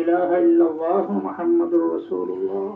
إله إلا الله محمد رسول الله.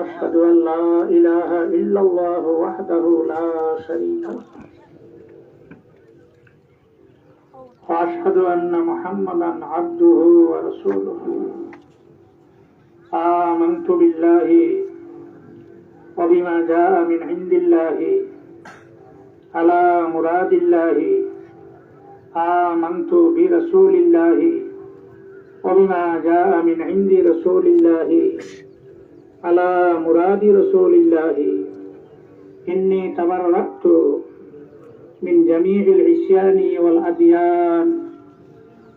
أشهد أن لا إله إلا الله وحده لا شريك له. وأشهد أن محمدا عبده ورسوله. آمنت بالله وبما جاء من عند الله على مراد الله. آمنت برسول الله وبما جاء من عند رسول الله على مراد رسول الله إني تبرأت من جميع العصيان والأديان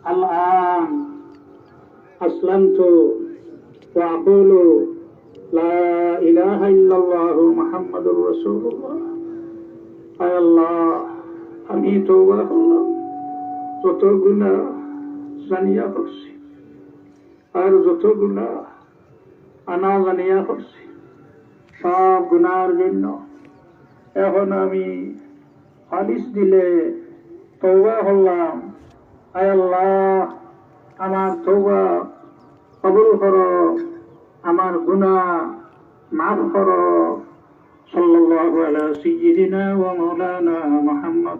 الآن أسلمت وأقول لا إله إلا الله محمد رسول الله আয় আল্লাহ আমি তৌবা করলাম যত গুণা জানিয়া করছি আর যত গুণা আনা জানিয়া করছি সব গুনার জন্য এখন আমি হাদিস দিলে তৌবা করলাম আয় আল্লাহ আমার তৌবা কবুল করো আমার গুণা মাফ করো صلى الله على سيدنا ومولانا محمد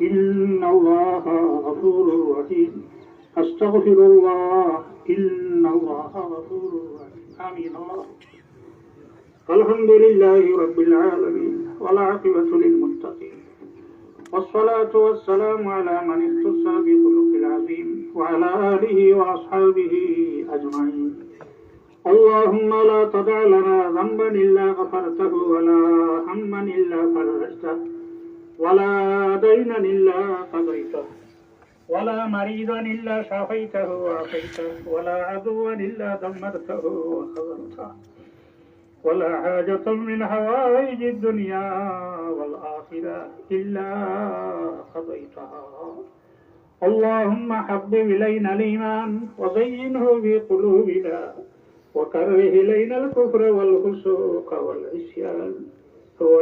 إن الله غفور رحيم. أستغفر الله. إن الله غفور رحيم. آمين. الله الحمد لله رب العالمين والعاقبة للمتقين. والصلاة والسلام على من اختص بخلق العظيم وعلى آله وأصحابه أجمعين. اللهم لا تدع لنا ذنبا إلا غفرته ولا هما إلا فرجته. ولا دينا إلا قضيته. ولا مريضا إلا شافيته وعافيته ولا عدوا إلا دمرته وخذلته. ولا حاجة من حوائج الدنيا والآخرة إلا قضيتها. اللهم حبب إلينا الإيمان وزينه في قلوبنا وكره إلينا الكفر والفسوق والعصيان.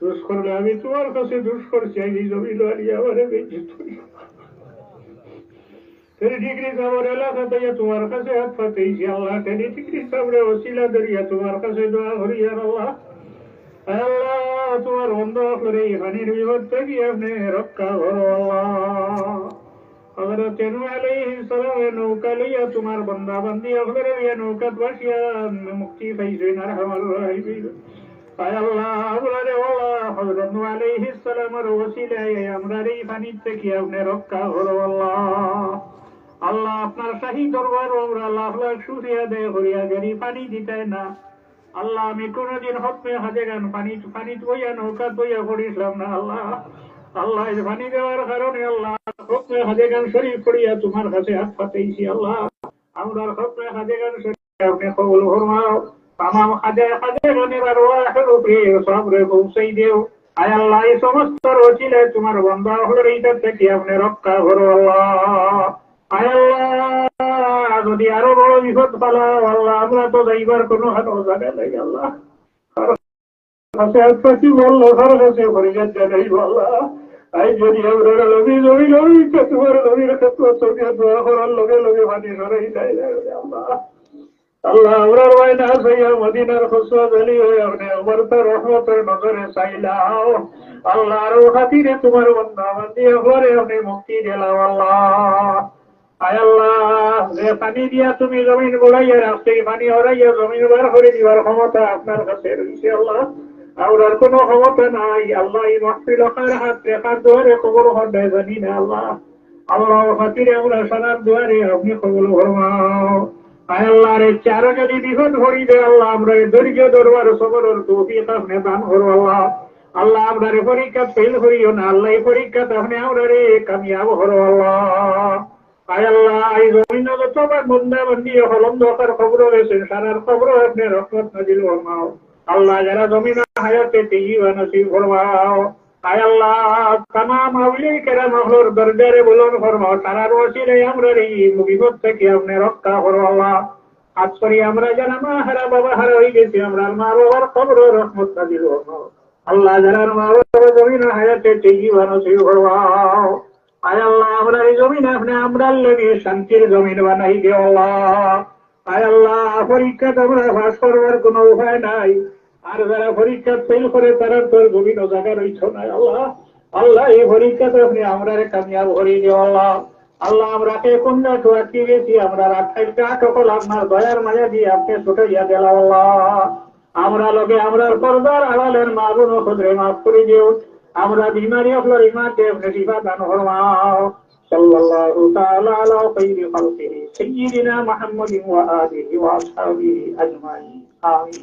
দুষ করলে আমি তোমার কাছে দুষ করছি, এই জমি লড়িয়া আমারে ডিগ্রি সাবর এলাকা দিয়ে তোমার কাছে হাত পাতেইছি, আল্লাহ তেরি ডিগ্রি আমার এই পানি থেকে আপনি রক্ষা করো আল্লাহ করিয়া না আল্লাহ আমি কোনদিন হকমে হাজে গান পানি পানি বইয়া নৌকা বইয়া পড়িছিলাম না আল্লাহ আল্লাহ পানি দেওয়ার কারণে আল্লাহ হকমে হাজে গান শরীফ পড়িয়া তোমার কাছে হাত পাতেইছি আল্লাহ আমরা হকমে হাজে গান শরীফ আপনি কবুল ফরমাও তামাম হাজে হাজে গানের আর ওয়াহের উপরে সবরে পৌঁছাই দেও। আয় আল্লাহ এই সমস্ত রচিলে তোমার বন্ধা হলো এইটা থেকে আপনি রক্ষা করো আল্লাহ। আয় আল্লাহ যদি আরও বড় বিপদ পালা আল্লাহ, আমরা তো যাইবার কোনো হাত জায়গা নেই, আল্লাহ। আই যদি আমরা লবি লবি লগে লগে মানি সরাই যাই আল্লাহ। আল্লাহ আমরার ওয়াইনা সাইয়া মদিনার হয়ে আপনি আমার তো রহমতের নজরে আল্লাহ আরও খাতিরে তোমার বন্ধা বান্দি হরে আপনি মুক্তি দিলাম আল্লাহ। আল্লাহ দিয়া তুমি জমিন গোলাইয়া রাখছে এই হরাইয়া জমিন বার করে দিবার ক্ষমতা আপনার কাছে রয়েছে আল্লাহ। আর কোনো ক্ষমতা নাই, আল্লাহ এই মহফিল হাত রেখার দুয়ারে খবর হন্ডাই জানি না আল্লাহ। আল্লাহ খাতিরে আমরা সালার দুয়ারে আপনি কবুল ফরমাও। আয় আল্লাহ রে চারো যদি বিপদ ভরি দে, আল্লাহ আমরা ধৈর্য দরবার সবরের তৌফিক আপনি আল্লাহ। আল্লাহ আমরা রে পরীক্ষা ফেল আল্লাহ এই পরীক্ষা আপনি আমরা কামিয়াব করো, আল্লাহ। এই জমিন তোমার বন্ধা বন্দি হলম দরকার খবর হয়েছেন সারার খবর আপনি রহমত আল্লাহ, যারা জমিন হায়াতে তেই নসিব শান্তির জমিন বানাই দে আল্লাহ। আয় আল্লাহ পরীক্ষা তোমরা ভাস করবার কোনো উপায় নাই। আর যারা পরীক্ষা ফেল করে তারা তোর বিভিন্ন জায়গা রইছ না, আল্লাহ? আল্লাহ, এই পরীক্ষাতে আপনি আমরা কামিয়াব করি দে আল্লাহ। আল্লাহ, আমরা কে কোনটা তো আটকে গেছি আমরা রাখাইটা সকল আপনার দয়ার মায়া দিয়ে আপনি ছুটাইয়া দিলাম, আল্লাহ। আমরা লোকে আমরা পর্দার আড়ালের মা বোন খুদরে মাফ করে দিও। আমরা বিমারি আপনার ইমানকে আপনি শিফা দান ফরমাও। সাল্লাল্লাহু তাআলা আলা খাইরি খালকিহি সাইয়্যিদিনা মুহাম্মাদিন ওয়া আলিহি ওয়া আসহাবিহি আজমাইন। আমিন।